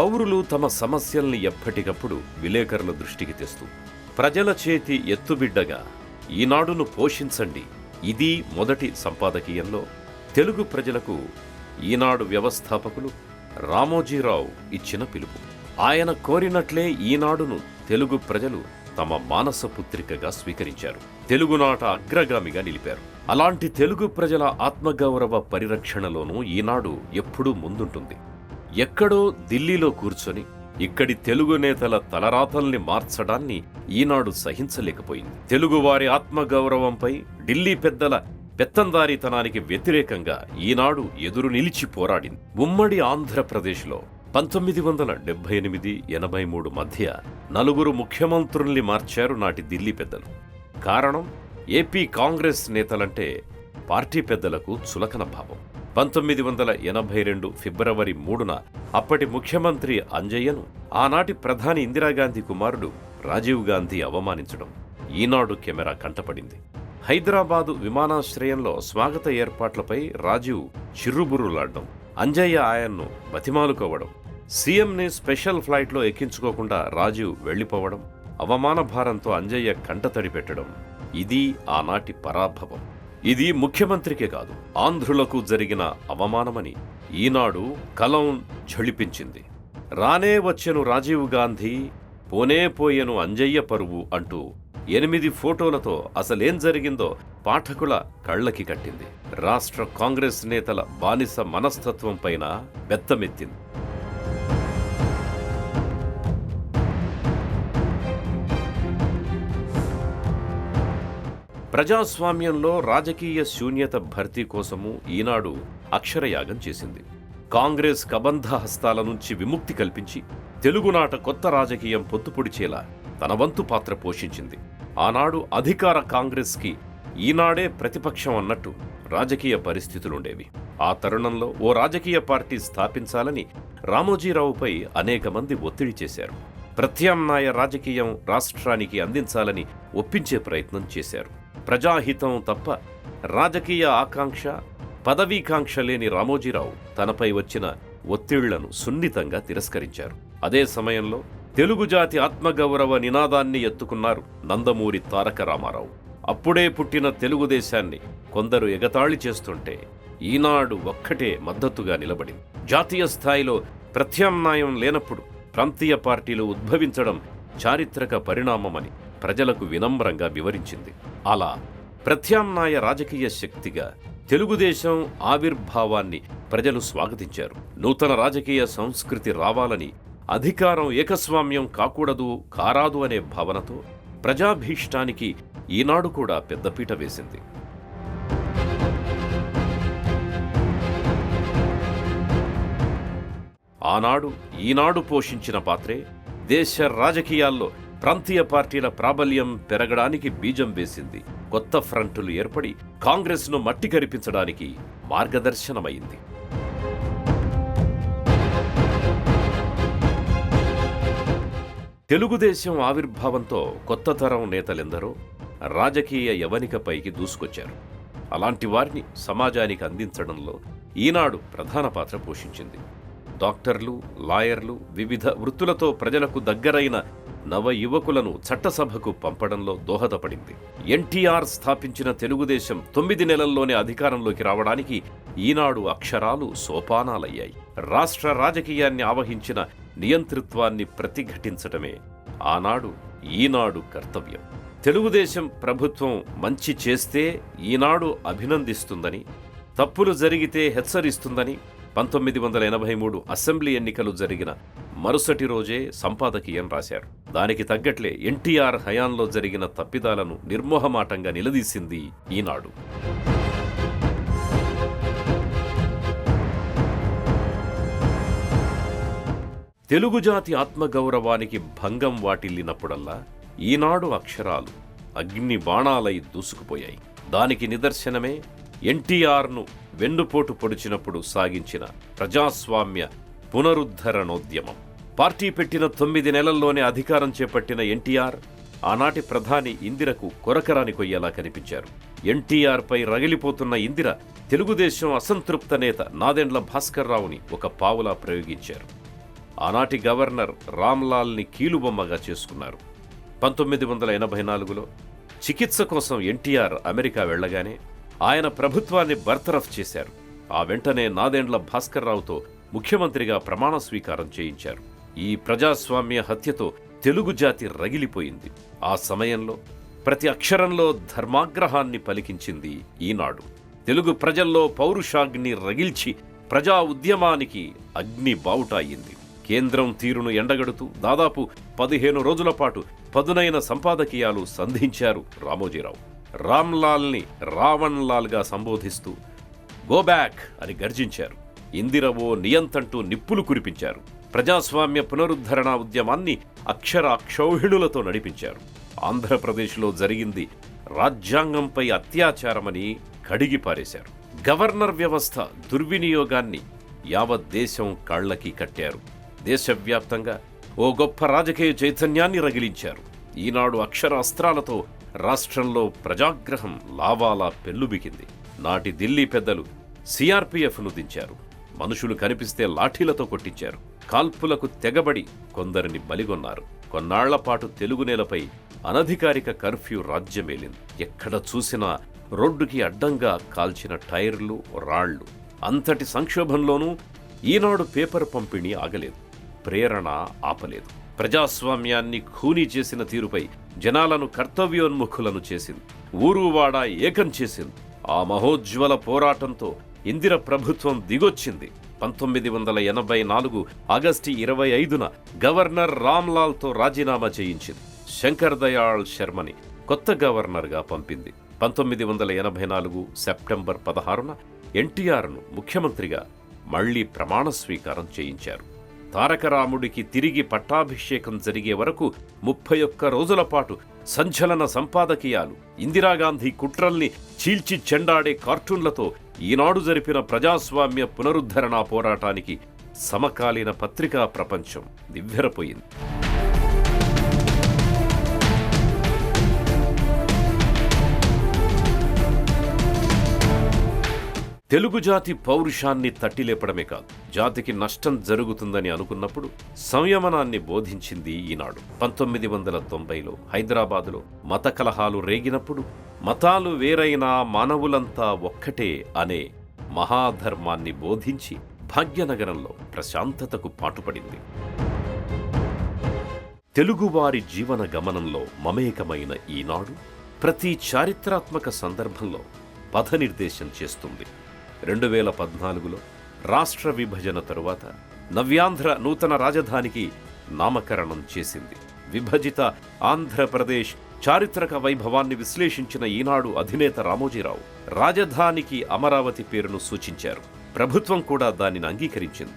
పౌరులు తమ సమస్యల్ని ఎప్పటికప్పుడు విలేకరుల దృష్టికి తెస్తూ ప్రజల చేతి ఎత్తుబిడ్డగా ఈనాడును పోషించండి. ఇది మొదటి సంపాదకీయంలో తెలుగు ప్రజలకు ఈనాడు వ్యవస్థాపకులు రామోజీరావు ఇచ్చిన పిలుపు. ఆయన కోరినట్లే ఈనాడును తెలుగు ప్రజలు తమ మానస పుత్రికగా స్వీకరించారు. తెలుగునాట అగ్రగామిగా నిలిపారు. అలాంటి తెలుగు ప్రజల ఆత్మగౌరవ పరిరక్షణలోనూ ఈనాడు ఎప్పుడూ ముందుంటుంది. ఎక్కడో ఢిల్లీలో కూర్చొని ఇక్కడి తెలుగు నేతల తలరాతల్ని మార్చడాన్ని ఈనాడు సహించలేకపోయింది. తెలుగువారి ఆత్మగౌరవంపై ఢిల్లీ పెద్దల పెత్తందారీతనానికి వ్యతిరేకంగా ఈనాడు ఎదురు నిలిచి పోరాడింది. ఉమ్మడి ఆంధ్రప్రదేశ్లో పంతొమ్మిది వందల డెబ్బై ఎనిమిది ఎనభై మూడు మధ్య నలుగురు ముఖ్యమంత్రుల్ని మార్చారు నాటి ఢిల్లీ పెద్దలు. కారణం ఏపీ కాంగ్రెస్ నేతలంటే పార్టీ పెద్దలకు చులకన భావం. పంతొమ్మిది వందల ఎనభై రెండు ఫిబ్రవరి మూడున అప్పటి ముఖ్యమంత్రి అంజయ్యను ఆనాటి ప్రధాని ఇందిరాగాంధీ కుమారుడు రాజీవ్ గాంధీ అవమానించడం ఈనాడు కెమెరా కంటపడింది. హైదరాబాదు విమానాశ్రయంలో స్వాగత ఏర్పాట్లపై రాజీవ్ చిర్రుబుర్రులాడడం అంజయ్య ఆయన్ను బతిమాలుకోవడం సీఎంని స్పెషల్ ఫ్లైట్లో ఎక్కించుకోకుండా రాజీవ్ వెళ్ళిపోవడం అవమాన భారంతో అంజయ్య కంటతడి పెట్టడం ఇది ఆనాటి పరాభవం. ఇది ముఖ్యమంత్రికే కాదు ఆంధ్రులకు జరిగిన అవమానమని ఈనాడు కలం ఝళిపించింది. రానే వచ్చెను రాజీవ్ గాంధీ పోనే పోయెను అంజయ్య పరువు అంటూ ఎనిమిది ఫోటోలతో అసలేం జరిగిందో పాఠకుల కళ్ళకి కట్టింది. రాష్ట్ర కాంగ్రెస్ నేతల బానిస మనస్తత్వం పైన బెత్తమెత్తింది. ప్రజాస్వామ్యంలో రాజకీయ శూన్యత భర్తీ కోసము ఈనాడు అక్షరయాగం చేసింది. కాంగ్రెస్ కబంధ హస్తాల నుంచి విముక్తి కల్పించి తెలుగునాట కొత్త రాజకీయం పొత్తుపొడిచేలా తన వంతు పాత్ర పోషించింది. ఆనాడు అధికార కాంగ్రెస్కి ఈనాడే ప్రతిపక్షం అన్నట్టు రాజకీయ పరిస్థితులుండేవి. ఆ తరుణంలో ఓ రాజకీయ పార్టీ స్థాపించాలని రామోజీరావుపై అనేక మంది ఒత్తిడి చేశారు. ప్రత్యామ్నాయ రాజకీయం రాష్ట్రానికి అందించాలని ఒప్పించే ప్రయత్నం చేశారు. ప్రజాహితం తప్ప రాజకీయ ఆకాంక్ష పదవీకాంక్ష లేని రామోజీరావు తనపై వచ్చిన ఒత్తిళ్ళను సున్నితంగా తిరస్కరించారు. అదే సమయంలో తెలుగు జాతి ఆత్మగౌరవ నినాదాన్ని ఎత్తుకున్నారు నందమూరి తారక రామారావు. అప్పుడే పుట్టిన తెలుగుదేశాన్ని కొందరు ఎగతాళి చేస్తుంటే ఈనాడు ఒక్కటే మద్దతుగా నిలబడింది. జాతీయ స్థాయిలో ప్రత్యామ్నాయం లేనప్పుడు ప్రాంతీయ పార్టీలు ఉద్భవించడం చారిత్రక పరిణామమని ప్రజలకు వినమ్రంగా వివరించింది. అలా ప్రత్యామ్నాయ రాజకీయ శక్తిగా తెలుగుదేశం ఆవిర్భావాన్ని ప్రజలు స్వాగతించారు. నూతన రాజకీయ సంస్కృతి రావాలని అధికారం ఏకస్వామ్యం కాకూడదు కారాదు అనే భావనతో ప్రజాభీష్టానికి ఈనాడు కూడా పెద్దపీట వేసింది. ఆనాడు ఈనాడు పోషించిన పాత్రే దేశ రాజకీయాల్లో ప్రాంతీయ పార్టీల ప్రాబల్యం పెరగడానికి బీజం వేసింది. కొత్త ఫ్రంటులు ఏర్పడి కాంగ్రెస్ను మట్టి కరిపించడానికి మార్గదర్శనమైంది. తెలుగుదేశం ఆవిర్భావంతో కొత్త తరం నేతలెందరో రాజకీయ యవనికపైకి దూసుకొచ్చారు. అలాంటి వారిని సమాజానికి అందించడంలో ఈనాడు ప్రధాన పాత్ర పోషించింది. డాక్టర్లు లాయర్లు వివిధ వృత్తులతో ప్రజలకు దగ్గరైన నవ యువకులను చట్టసభకు పంపడంలో దోహదపడింది. ఎన్టీఆర్ స్థాపించిన తెలుగుదేశం తొమ్మిది నెలల్లోనే అధికారంలోకి రావడానికి ఈనాడు అక్షరాలు సోపానాలయ్యాయి. రాష్ట్ర రాజకీయాన్ని ఆవహించిన నియంతృత్వాన్ని ప్రతిఘటించటమే ఆనాడు ఈనాడు కర్తవ్యం. తెలుగుదేశం ప్రభుత్వం మంచి చేస్తే ఈనాడు అభినందిస్తుందని తప్పులు జరిగితే హెచ్చరిస్తుందని పంతొమ్మిది వందల ఎనభై మూడు అసెంబ్లీ ఎన్నికలు జరిగిన మరుసటి రోజే సంపాదకీయం రాశారు. దానికి తగ్గట్లే ఎన్టీఆర్ హయాంలో జరిగిన తప్పిదాలను నిర్మోహమాటంగా నిలదీసింది ఈనాడు. తెలుగు జాతి ఆత్మగౌరవానికి భంగం వాటిల్లినప్పుడల్లా ఈనాడు అక్షరాలు అగ్ని బాణాలై దూసుకుపోయాయి. దానికి నిదర్శనమే ఎన్టీఆర్ను వెన్నుపోటు పొడిచినప్పుడు సాగించిన ప్రజాస్వామ్య పునరుద్ధరణోద్యమం. పార్టీ పెట్టిన తొమ్మిది నెలల్లోనే అధికారం చేపట్టిన ఎన్టీఆర్ ఆనాటి ప్రధాని ఇందిరకు కొరకరాని కొయ్యేలా కనిపించారు. ఎన్టీఆర్ పై రగిలిపోతున్న ఇందిర తెలుగుదేశం అసంతృప్త నేత నాదెండ్ల భాస్కర్రావుని ఒక పావులా ప్రయోగించారు. ఆనాటి గవర్నర్ రామ్లాల్ని కీలుబొమ్మగా చేసుకున్నారు. పంతొమ్మిది వందల ఎనభై నాలుగులో చికిత్స కోసం ఎన్టీఆర్ అమెరికా వెళ్ళగానే ఆయన ప్రభుత్వాన్ని బర్తరఫ్ చేశారు. ఆ వెంటనే నాదెండ్ల భాస్కర్రావుతో ముఖ్యమంత్రిగా ప్రమాణ స్వీకారం చేయించారు. ఈ ప్రజాస్వామ్య హత్యతో తెలుగు జాతి రగిలిపోయింది. ఆ సమయంలో ప్రతి అక్షరంలో ధర్మాగ్రహాన్ని పలికించింది ఈనాడు. తెలుగు ప్రజల్లో పౌరుషాగ్ని రగిల్చి ప్రజా ఉద్యమానికి అగ్ని బావుటాయింది. కేంద్రం తీరును ఎండగడుతూ దాదాపు పదిహేను రోజుల పాటు పదునైన సంపాదకీయాలు సంధించారు రామోజీరావు. రామ్లాల్ని రావణ్ లాల్గా సంబోధిస్తూ గో బ్యాక్ అని గర్జించారు. ఇందిరవో నియంతంటూ నిప్పులు కురిపించారు. ప్రజాస్వామ్య పునరుద్ధరణ ఉద్యమాన్ని అక్షరాక్షౌహిణులతో నడిపించారు. ఆంధ్రప్రదేశ్లో జరిగింది రాజ్యాంగంపై అత్యాచారమని కడిగి పారేశారు గవర్నర్ వ్యవస్థ దుర్వినియోగాన్ని యావత్ దేశం కాళ్ళకి కట్టారు. దేశవ్యాప్తంగా ఓ గొప్ప రాజకీయ చైతన్యాన్ని రగిలించారు. ఈనాడు అక్షర అస్త్రాలతో రాష్ట్రంలో ప్రజాగ్రహం లావాలా పెల్లుబికింది. నాటి ఢిల్లీ పెద్దలు సిఆర్పిఎఫ్ను దించారు. మనుషులు కనిపిస్తే లాఠీలతో కొట్టించారు. కాల్పులకు తెగబడి కొందరిని బలిగొన్నారు. కొన్నాళ్ళపాటు తెలుగు నేలపై అనధికారిక కర్ఫ్యూ రాజ్యమేలింది. ఎక్కడ చూసినా రోడ్డుకి అడ్డంగా కాల్చిన టైర్లు రాళ్ళు అంతటి సంక్షోభంలోనూ ఈనాడు పేపర్ పంపిణీ ఆగలేదు. ప్రేరణ ఆపలేదు. ప్రజాస్వామ్యాన్ని ఖూనీ చేసిన తీరుపై జనాలను కర్తవ్యోన్ముఖులను చేసింది. ఊరువాడ ఏకం చేసింది. ఆ మహోజ్వల పోరాటంతో ఇందిర ప్రభుత్వం దిగొచ్చింది. పంతొమ్మిది వందల ఎనభై నాలుగు ఆగస్టు ఇరవై ఐదున గవర్నర్ రామ్లాల్తో రాజీనామా చేయించింది. శంకర్ దయాళ్ శర్మని కొత్త గవర్నర్గా పంపింది. పంతొమ్మిది వందల ఎనభై నాలుగు సెప్టెంబర్ పదహారున ఎన్టీఆర్ను ముఖ్యమంత్రిగా మళ్ళీ ప్రమాణ స్వీకారం చేయించారు. తారకరాముడికి తిరిగి పట్టాభిషేకం జరిగే వరకు ముప్పై ఒక్క రోజుల పాటు సంచలన సంపాదకీయాలు ఇందిరాగాంధీ కుట్రల్ని చీల్చి చెండాడే కార్టూన్లతో ఈనాడు జరిపిన ప్రజాస్వామ్య పునరుద్ధరణ పోరాటానికి సమకాలీన పత్రికా ప్రపంచం దివ్వెరపోయింది తెలుగు జాతి పౌరుషాన్ని తట్టిలేపడమే కాదు జాతికి నష్టం జరుగుతుందని అనుకున్నప్పుడు సంయమనాన్ని బోధించింది ఈనాడు. పంతొమ్మిది వందల తొంభైలో హైదరాబాదులో మత కలహాలు రేగినప్పుడు మతాలు వేరైనా మానవులంతా ఒక్కటే అనే మహాధర్మాన్ని బోధించి భాగ్యనగరంలో ప్రశాంతతకు పాటుపడింది. తెలుగువారి జీవన గమనంలో మమేకమైన ఈనాడు ప్రతి చారిత్రాత్మక సందర్భంలో పథనిర్దేశం చేస్తుంది. రెండు వేల పద్నాలుగులో రాష్ట్ర విభజన తరువాత నవ్యాంధ్ర నూతన రాజధానికి నామకరణం చేసింది. విభజిత ఆంధ్రప్రదేశ్ చారిత్రక వైభవాన్ని విశ్లేషించిన ఈనాడు అధినేత రామోజీరావు రాజధానికి అమరావతి పేరును సూచించారు. ప్రభుత్వం కూడా దానిని అంగీకరించింది.